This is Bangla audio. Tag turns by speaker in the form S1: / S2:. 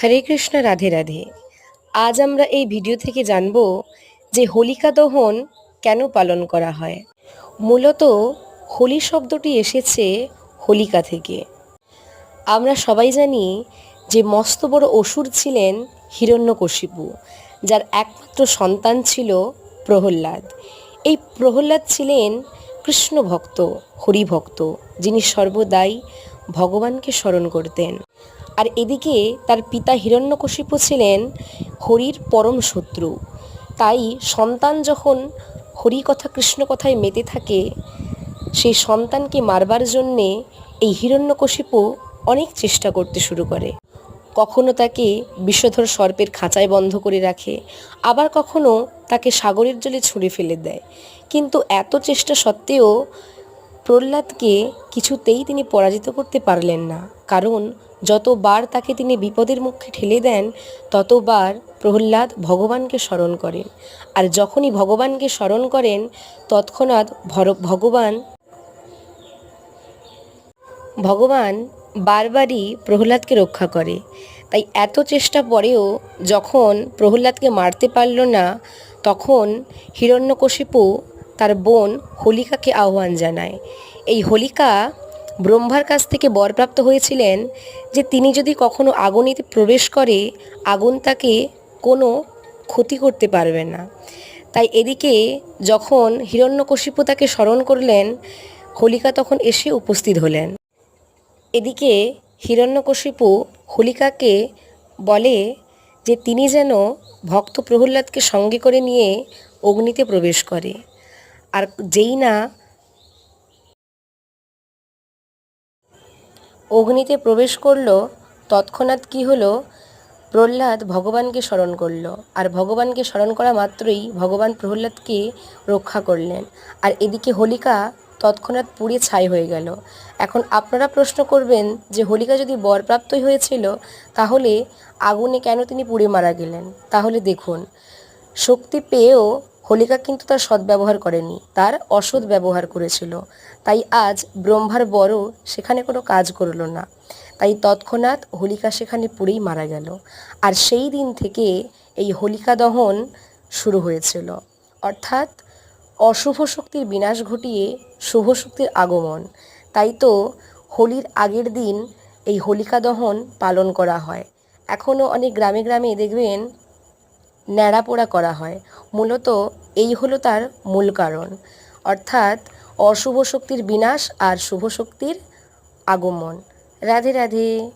S1: হরে কৃষ্ণ, রাধে রাধে। আজ আমরা এই ভিডিও থেকে জানব যে হোলিকা দহন কেন পালন করা হয়। মূলত হোলি শব্দটি এসেছে হোলিকা থেকে। আমরা সবাই জানি যে মস্ত বড় অসুর ছিলেন হিরণ্যকশিপু, যার একমাত্র সন্তান ছিল প্রহ্লাদ। এই প্রহ্লাদ ছিলেন কৃষ্ণ ভক্ত, হরিভক্ত, যিনি সর্বদাই ভগবানকে স্মরণ করতেন। আর এদিকে তার পিতা হিরণ্যকশিপু ছিলেন হরির পরম শত্রু। তাই সন্তান যখন হরি কথা কৃষ্ণ কথায় মেতে থাকে, সেই সন্তানকে মারবার জন্যে এই হিরণ্যকশিপু অনেক চেষ্টা করতে শুরু করে। কখনো তাকে বিষধর সর্পের খাঁচায় বন্ধ করে রাখে, আবার কখনো তাকে সাগরের জলে ছুঁড়ে ফেলে দেয়। কিন্তু এত চেষ্টা সত্ত্বেও প্রহ্লাদকে কিছুতেই তিনি পরাজিত করতে পারলেন না। কারণ, যতবার তাকে তিনি বিপদের মুখে ঠেলে দেন, ততবার প্রহ্লাদ ভগবানকে স্মরণ করেন। আর যখনই ভগবানকে স্মরণ করেন, তৎক্ষণাৎ ভগবান ভগবান বারবারই প্রহ্লাদকে রক্ষা করে। তাই এত চেষ্টা পরেও যখন প্রহ্লাদকে মারতে পারল না, তখন হিরণ্যকশিপু তার বোন হোলিকাকে আহ্বান জানায়। এই হোলিকা ব্রহ্মার কাছ থেকে বরপ্রাপ্ত হয়েছিলেন যে তিনি যদি কখনো আগুনিতে প্রবেশ করে, আগুন তাকে কোনো ক্ষতি করতে পারবে না। তাই এদিকে যখন হিরণ্যকশিপু তাকে স্মরণ করলেন, হোলিকা তখন এসে উপস্থিত হলেন। এদিকে হিরণ্যকশিপু হোলিকাকে বলে যে তিনি যেন ভক্ত প্রহ্লাদকে সঙ্গে করে নিয়ে অগ্নিতে প্রবেশ করে। আর যেই না অগ্নিতে প্রবেশ করল, তৎক্ষণাৎ কি হলো? প্রহ্লাদ ভগবানকে স্মরণ করল। আর ভগবানকে স্মরণ করা মাত্রই ভগবান প্রহ্লাদকে রক্ষা করলেন। আর এদিকে হোলিকা তৎক্ষণাৎ পুড়ে ছাই হয়ে গেল। এখন আপনারা প্রশ্ন করবেন যে, হোলিকা যদি বরপ্রাপ্তই হয়েছিল, তাহলে আগুনে কেন তিনি পুড়ে মারা গেলেন? তাহলে দেখুন, শক্তি পেয়েও হোলিকা কিন্তু তার সদ্ব্যবহার করেনি, তার অসৎ ব্যবহার করেছিল। তাই আজ ব্রহ্মার বড় সেখানে কোনো কাজ করল না। তাই তৎক্ষণাৎ হোলিকা সেখানে পুড়েই মারা গেল। আর সেই দিন থেকে এই হোলিকা দহন শুরু হয়েছিল। অর্থাৎ অশুভ শক্তির বিনাশ ঘটিয়ে শুভ শক্তির আগমন। তাই তো হোলির আগের দিন এই হোলিকা দহন পালন করা হয়। এখনও অনেক গ্রামে গ্রামে দেখবেন ন্যাড়া পোড়া করা হয়। মূলত এই হলো তার মূল কারণ। অর্থাৎ অশুভ শক্তির বিনাশ আর শুভ শক্তির আগমন। রাধে রাধে।